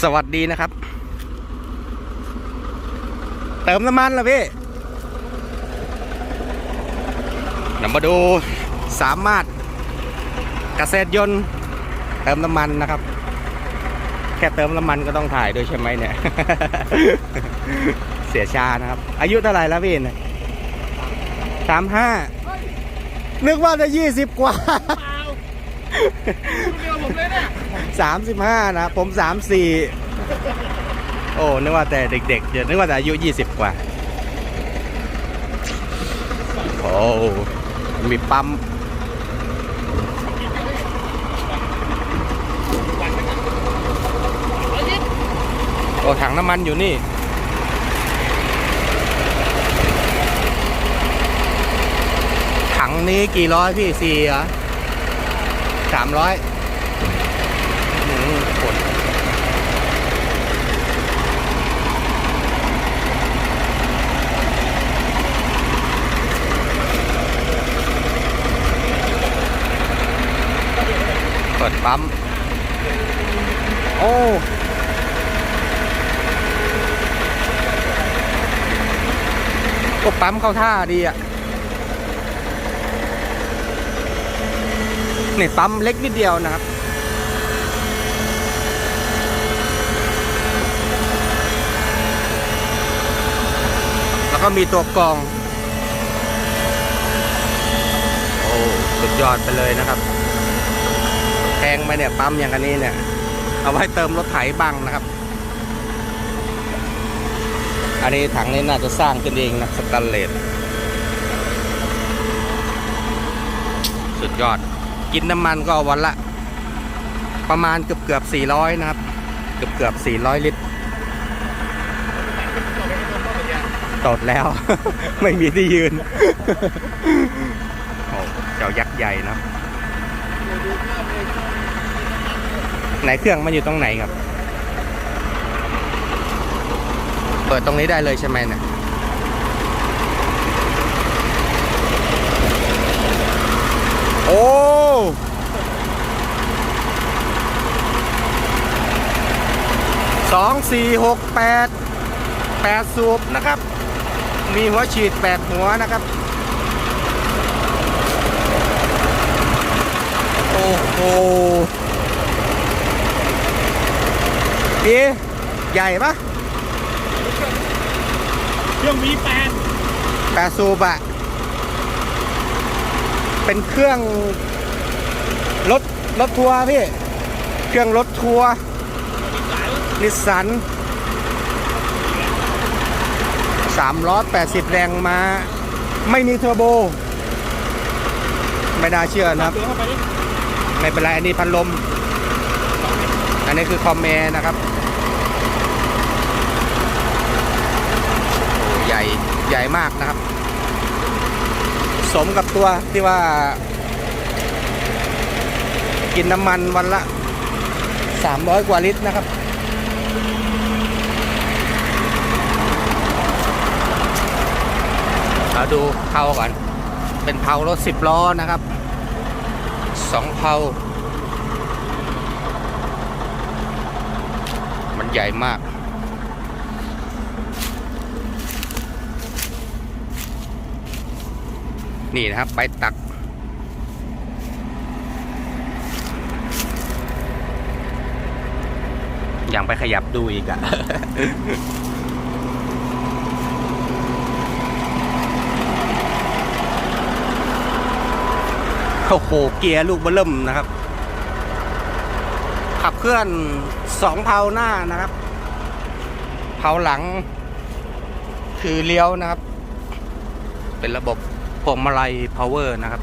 สวัสดีนะครับ เติมน้ำมันเหรอพี่เรามาดูสามารถเกษตรยนต์เติมน้ำมันนะครับ แค่เติมน้ำมันก็ต้องถ่ายด้วยใช่ไหมเนี่ย เสียชานะครับ อายุเท่าไหร่แล้วพี่เนี่ยสามห้านึกว่าจะยี่สิบกว่า 35 นะ ผม 34 โอ้นึกว่าแต่เด็กๆเดี๋ยวนึกว่าแต่อายุ 20 กว่า โอ้มีปั๊มโอ้ถังน้ำมันอยู่นี่ถังนี้กี่ร้อยพี่สี่เหรอสามร้อย ปิดปั๊ม โอ้ก็ปั๊มเข้าท่าดีอะนี่ปั๊มเล็กนิดเดียวนะครับ แล้วก็มีตัวกรอง โอ้ สุดยอดไปเลยนะครับแพ งไหมเนี่ยปั๊มอย่างอันนี้เนี่ย เอาไว้เติมรถไถบ้างนะครับ อันนี้ถังนี้น่าจะสร้างขึ้นเองนะสแตนเลสสุดยอด กินน้ำมันก็วันละ ประมาณเกือบเกือบ400 นะครับ เกือบเกือบ400 ลิตรตดแล้ว ไม่มีที่ยืน โอ้เจ้ายักษ์ใหญ่นะ ไหนเครื่องมันอยู่ตรงไหนครับ เปิดตรงนี้ได้เลยใช่ไหมนี่ยโอ้สองสี่หกแปดแปดสูบนะครับ มีหัวฉีดแปดหัวนะครับ โอ้โหพี่ใหญ่ปะเครื่อง V8 แปดสูบอะเป็นเครื่องรถรถทัวร์พี่ เครื่องรถทัวร์นิสสัน380 แรงมา ไม่มีเทอร์โบ ไม่น่าเชื่อนะครับเดี๋ยวเข้าไปดิ ไม่เป็นไรอันนี้พัดลม อันนี้คือคอมเมนะครับใหญ่ใหญ่มากนะครับ สมกับตัวที่ว่า กินน้ำมันวันละ 300 กว่าลิตรนะครับเราดูเผาก่อน เป็นเผารถสิบล้อนะครับ สองเผามันใหญ่มาก นี่นะครับไปตัก ยังไปขยับดูอีกอะ โอ้โหเกียร์ลูกเบอร์เริ่มนะครับ ขับเคลื่อนสองเพาหน้านะครับ เพาหลัง คือเลี้ยวนะครับ เป็นระบบพวงมาลัย power นะครับ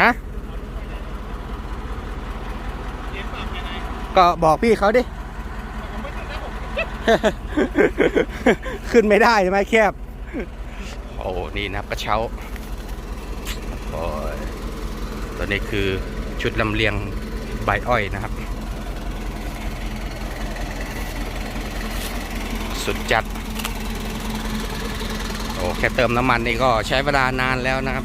ฮะก็บอกพี่เขาดิ ขึ้นไม่ได้ใช่ไหมแคบ โอ้นี่นะครับกระเช้าโอ้ยตัวนี้คือชุดลำเลียงใบอ้อยนะครับ สุดจัด โอ้แค่เติมน้ำมันนี่ก็ใช้เวลานานแล้วนะครับ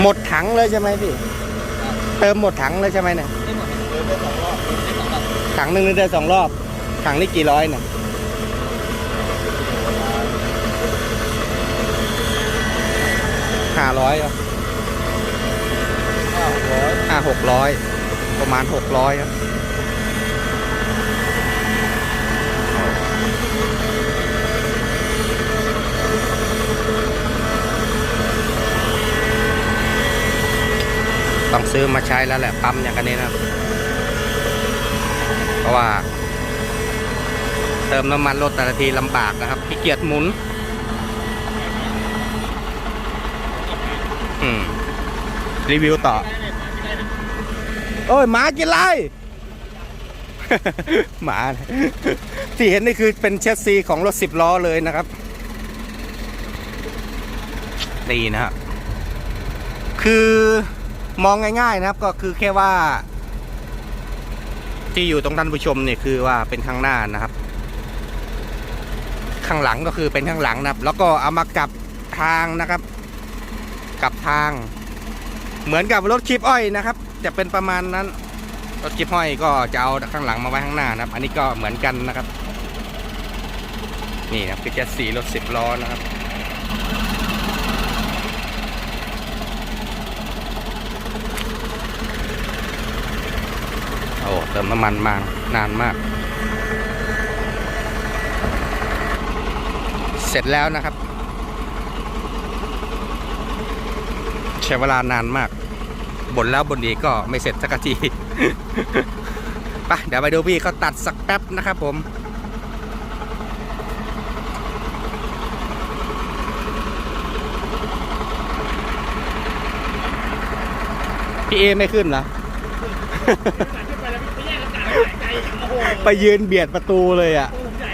หมดถังเลยใช่ไหมพี่ เติมหมดถังเลยใช่ไหมเนี่ย ได้สองรอบได้สองรอบถังหนึ่งนี่ได้สองรอบถังนี่กี่ร้อยเนี่ยห้าร้อยอ้าร้อยห้าหกร้อยประมาณหกร้อยครับต้องซื้อมาใช้แล้วแหละปั๊มอย่างกันนี้นะครับ ราะว่า เติมน้ำมันรถแต่ละทีลำบากนะครับขี้เกียจหมุน อืม รีวิวต่อ โอ้ยหมากินไรหมาที่เห็นนี่คือเป็นเชสซีของรถสิบล้อเลยนะครับดีนะครับคือมองง่ายๆนะครับก็คือแค่ว่า ที่อยู่ตรงท่านผู้ชมเนี่ยคือว่าเป็นข้างหน้านะครับ ข้างหลังก็คือเป็นข้างหลังนะครับ แล้วก็เอามากลับทางนะครับกลับทาง เหมือนกับรถคลิปอ้อยนะครับ จะเป็นประมาณนั้น รถคลิปอ้อยก็จะเอาข้างหลังมาไว้ข้างหน้านะครับ อันนี้ก็เหมือนกันนะครับ นี่นะครับคือจะสีรถสิบล้อนะครับ โอ้เติมน้ำมันมานานมาก เสร็จแล้วนะครับ ใช้เวลานานมากบนแล้วบนดีก็ไม่เสร็จสักทีไปเดี๋ยวไปดูพี่เขาตัดสักแป๊บนะครับผมพี่เอไม่ขึ้นเหรอ ไปยืนเบียดประตูเลยอะตู้ใหญ่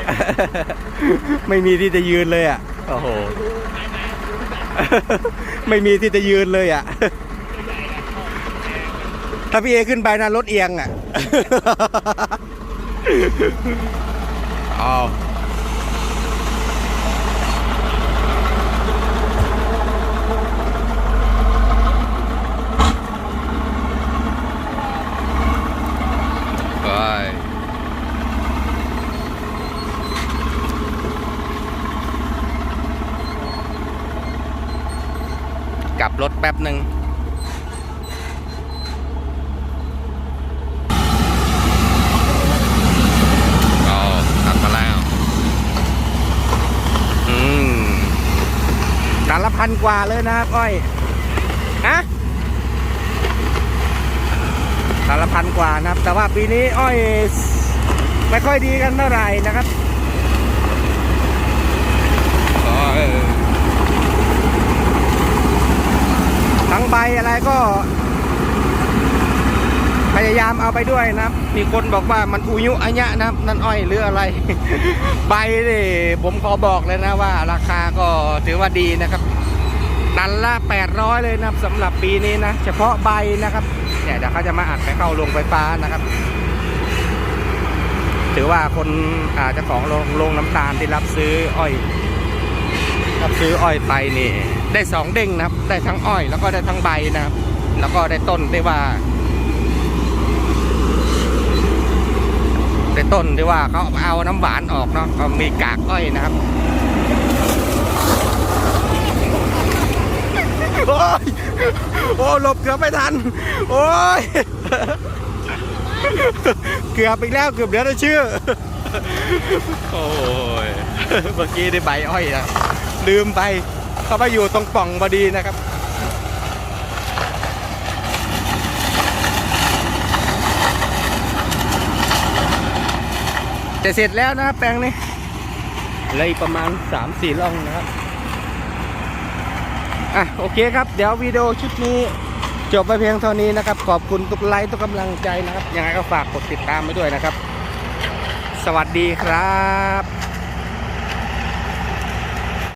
ไม่มีที่จะยืนเลยอะ โอ้โหดูหายใจดูใหญ่ไม่มีที่จะยืนเลยอะใหญ่อะของแพงถ้าพี่เอขึ้นไปนะรถเอียงอะเอาไปกลับรถ แป๊บหนึ่งก็ตัดมาแล้ว อืมตันละพันกว่าเลยนะก้อยนะตันละพันกว่านะครับ แต่ว่าปีนี้อ้อยไม่ค่อยดีกันเท่าไหร่นะครับอ้อยทั้ ไรก็ พยายามเอาไปด้วยนะมีคนบอกว่ามันอุยุอัญะนะนั่นอ้อยหรืออะไร ใบนี่ผมขอบอกเลยนะว่า ราคาก็ถือว่าดีนะครับตันละ800 เลยนะสำหรับปีนี้นะ เฉพาะใบนะครับเนี่ยเดี๋ยวเขาจะมาอัดไปเข้าโรงไฟฟ้านะครับ ถือว่าคนอาเจ้าของโรงโรงน้ำตาลที่รับซื้ออ้อย รับซื้ออ้อยไปนี่ ได้สองเด้งนะครับ ได้ทั้งอ้อยแล้วก็ได้ทั้งใบนะครับ แล้วก็ได้ต้นได้ว่าในต้นที่ว่าเขาเอาน้ำหวานออกเนาะก็มีกากอ้อยนะครับโอ้ยโอ้หลบเกือบไม่ทัน โอ้ย เกือบอีกแล้วเกือบเหลือแต่ชื่อ โอ้ย เมื่อกี้ได้ใบอ้อยนะลืมไป เขาไปอยู่ตรงป่องพอดีนะครับ จะเสร็จแล้วนะครับแปลงนี้เหลยประมาณ 3-4ล่องนะครับ อะโอเคครับ เดี๋ยววิดีโอชุดนี้จบไปเพียงเท่านี้นะครับ ขอบคุณทุกไลค์ทุกกำลังใจนะครับ ยังไงก็ฝากกดติดตามไปด้วยนะครับ สวัสดีครับ